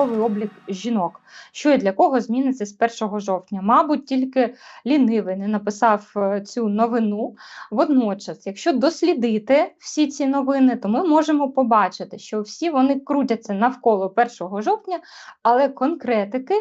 військовий облік жінок. Що і для кого зміниться з 1 жовтня? Мабуть, тільки лінивий не написав е, цю новину. Водночас, якщо дослідити всі ці новини, то ми можемо побачити, що всі вони крутяться навколо 1 жовтня, але конкретики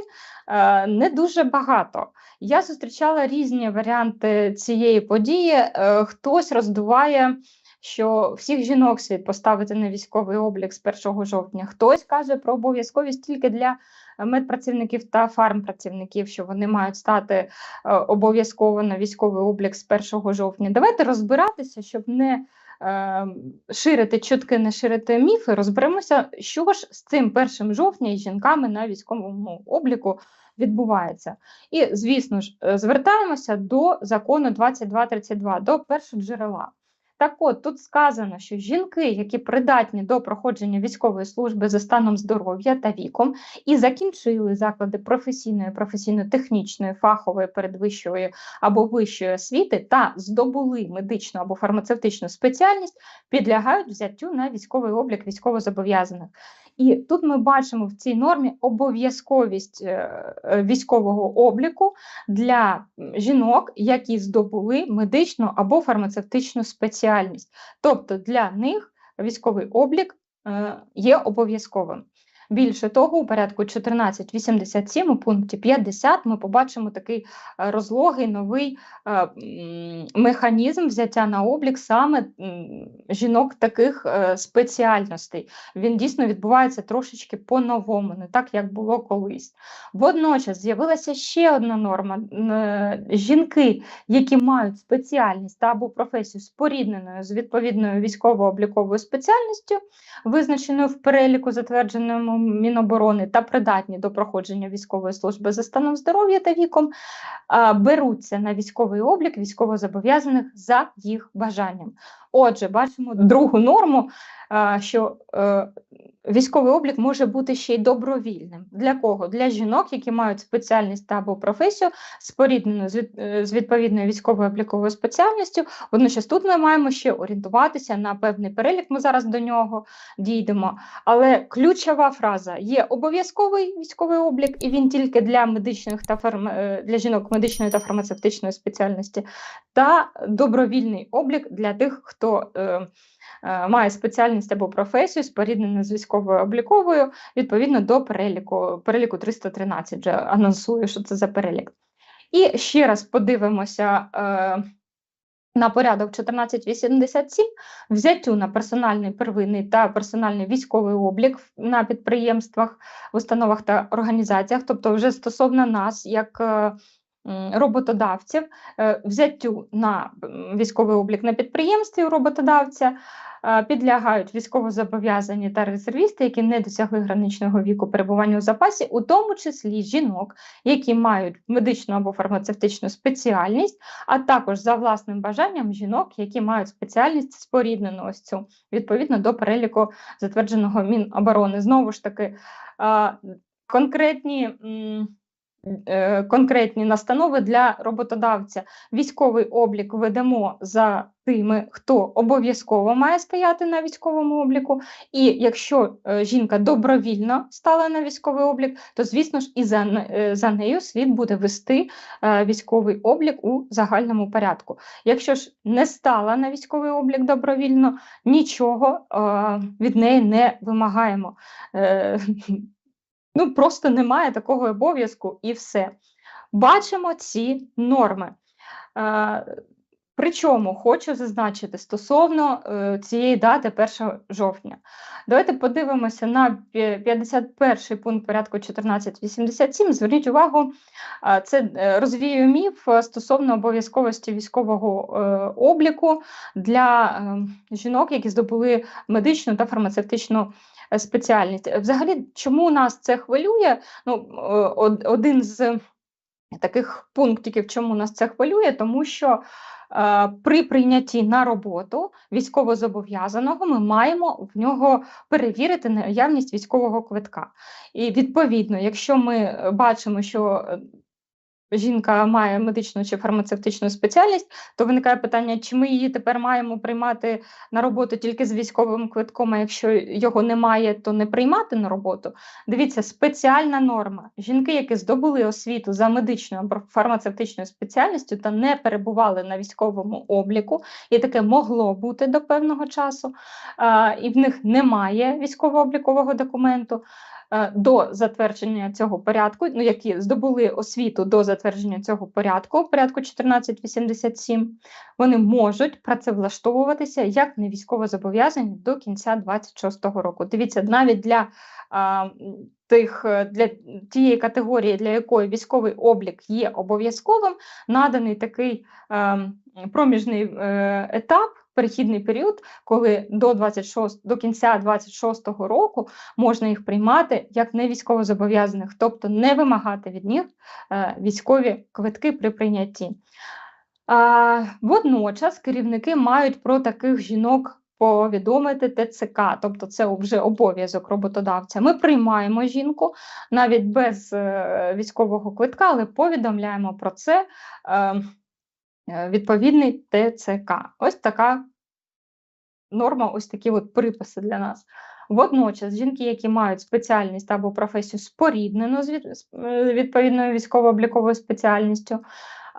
е, не дуже багато. Я зустрічала різні варіанти цієї події. Е, Хтось роздуває, що всіх жінок слід поставити на військовий облік з 1 жовтня. Хтось каже про обов'язковість тільки для медпрацівників та фармпрацівників, що вони мають стати е, обов'язково на військовий облік з 1 жовтня. Давайте розбиратися, щоб не е, ширити чутки, не ширити міфи. Розберемося, що ж з цим 1 жовтня із жінками на військовому обліку відбувається. І, звісно ж, е, звертаємося до закону 2232, до першоджерела. Так от тут сказано, що жінки, які придатні до проходження військової служби за станом здоров'я та віком, і закінчили заклади професійної, професійно-технічної, фахової, передвищої або вищої освіти та здобули медичну або фармацевтичну спеціальність, підлягають взяттю на військовий облік військовозобов'язаних. І тут ми бачимо в цій нормі обов'язковість е, е, військового обліку для жінок, які здобули медичну або фармацевтичну спеціальність. Тобто для них військовий облік е, є обов'язковим. Більше того, у порядку 1487 у пункті 50 ми побачимо такий е, розлогий новий е, механізм взяття на облік саме жінок таких е, спеціальностей. Він дійсно відбувається трошечки по-новому, не так, як було колись. Водночас з'явилася ще одна норма: жінки, які мають спеціальність та або професію спорідненою з відповідною військово-обліковою спеціальністю, визначеною в переліку затвердженому Міноборони та придатні до проходження військової служби за станом здоров'я та віком, беруться на військовий облік військовозобов'язаних за їх бажанням. Отже, бачимо другу норму, що е, військовий облік може бути ще й добровільним. Для кого? Для жінок, які мають спеціальність або професію, споріднену з е, відповідною військовою обліковою спеціальністю. Водночас тут ми маємо ще орієнтуватися на певний перелік. Ми зараз до нього дійдемо. Але ключова фраза є обов'язковий військовий облік, і він тільки для медичних та фарм... Е, для жінок медичної та фармацевтичної спеціальності, та добровільний облік для тих, хто е, е, має спеціальність або професію, споріднену з військовою обліковою, відповідно до переліку переліку 313 вже анонсую, що це за перелік. І ще раз подивимося. Е, на порядок 1487 взяттю на персональний первинний та персональний військовий облік на підприємствах, установах та організаціях, тобто вже стосовно нас, як е, роботодавців, е, взяттю на військовий облік на підприємстві у роботодавця. Е, підлягають військовозобов'язані та резервісти, які не досягли граничного віку перебування у запасі, у тому числі жінок, які мають медичну або фармацевтичну спеціальність, а також за власним бажанням жінок, які мають спеціальність споріднену ось цю відповідно до переліку затвердженого Міноборони. Знову ж таки, е, конкретні. Е, конкретні настанови для роботодавця. Військовий облік ведемо за тими, хто обов'язково має стояти на військовому обліку. І якщо е, жінка добровільно стала на військовий облік, то звісно ж і за, е, за нею слід буде вести військовий облік у загальному порядку. Якщо ж не стала на військовий облік добровільно, нічого від неї не вимагаємо. Ну, просто немає такого обов'язку і все. Бачимо ці норми. Е, Причому хочу зазначити стосовно е, цієї дати 1 жовтня. Давайте подивимося на 51 пункт порядку 1487. Зверніть увагу, е, це е, розвіює міф стосовно обов'язковості військового е, обліку для е, жінок, які здобули медичну та фармацевтичну Е, спеціальність. Взагалі, чому нас це хвилює? Ну, Один з таких пунктів, чому нас це хвилює, тому що е, при прийнятті на роботу військовозобов'язаного ми маємо в нього перевірити наявність військового квитка. І відповідно, якщо ми бачимо, що жінка має медичну чи фармацевтичну спеціальність, то виникає питання, чи ми її тепер маємо приймати на роботу тільки з військовим квитком, а якщо його немає, то не приймати на роботу. Дивіться, спеціальна норма. Жінки, які здобули освіту за медичною або фармацевтичною спеціальністю та не перебували на військовому обліку, і таке могло бути до певного часу, і в них немає військово-облікового документу. Е, До затвердження цього порядку, ну які здобули освіту до затвердження цього порядку, порядку 1487, вони можуть працевлаштовуватися як не військовозобов'язані до кінця 26-го року. Дивіться, навіть для а, тих е, для тієї категорії, для якої військовий облік є обов'язковим, наданий такий ем, проміжний е, етап. Перехідний період, коли до 26, до кінця 26-го року можна їх приймати як не військовозобов'язаних, тобто не вимагати від них е, військові квитки при прийнятті. Водночас керівники мають про таких жінок повідомити ТЦК, тобто це вже обов'язок роботодавця. Ми приймаємо жінку навіть без е, військового квитка, але повідомляємо про це е, е, відповідний ТЦК. Ось така норма, ось такі от приписи для нас. Водночас, жінки, які мають спеціальність або професію споріднену з е, відповідною військово-обліковою спеціальністю,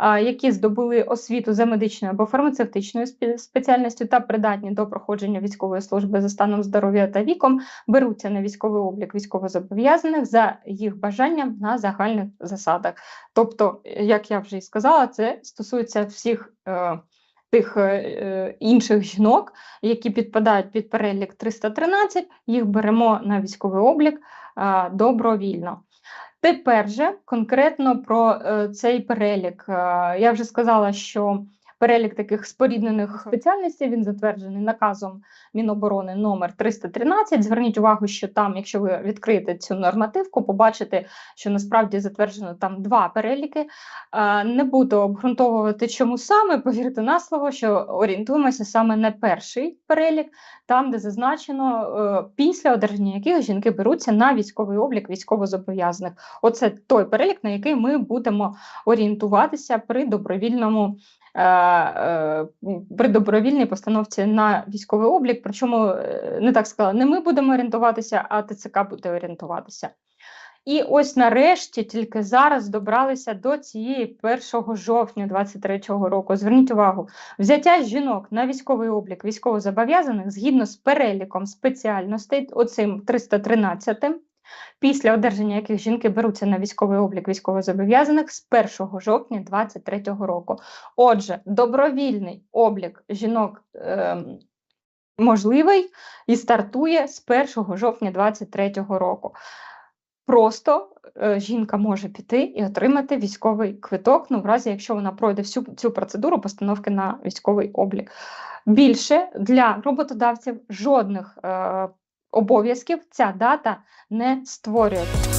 які здобули освіту за медичною або фармацевтичною спе- спеціальністю та придатні до проходження військової служби за станом здоров'я та віком, беруться на військовий облік військовозобов'язаних за їх бажанням на загальних засадах. Тобто, як я вже і сказала, це стосується всіх е, тих е, е, інших жінок, які підпадають під перелік 313, їх беремо на військовий облік е, добровільно. Тепер же конкретно про е, цей перелік. Е, я вже сказала, що перелік таких споріднених спеціальностей він затверджений наказом Міноборони номер 313. Зверніть увагу, що там, якщо ви відкриєте цю нормативку, побачите, що насправді затверджено там два переліки. Не буду обґрунтовувати, чому саме, повірте на слово, що орієнтуємося саме на перший перелік, там, де зазначено, е, після одержання яких жінки беруться на військовий облік військовозобов'язаних. Оце той перелік, на який ми будемо орієнтуватися при добровільному. Е, е, При добровільній постановці на військовий облік, причому е, не так сказала, не ми будемо орієнтуватися, а ТЦК буде орієнтуватися. І ось нарешті тільки зараз добралися до цієї 1 жовтня 2023 року. Зверніть увагу, взяття жінок на військовий облік військовозобов'язаних згідно з переліком спеціальностей, оцим 313, після одержання яких жінки беруться на військовий облік військовозобов'язаних з 1 жовтня 2023 року. Отже, добровільний облік жінок. ем, Можливий і стартує з 1 жовтня 2023 року. Просто е, жінка може піти і отримати військовий квиток, ну в разі, якщо вона пройде всю цю процедуру постановки на військовий облік. Більше для роботодавців жодних е, обов'язків ця дата не створює.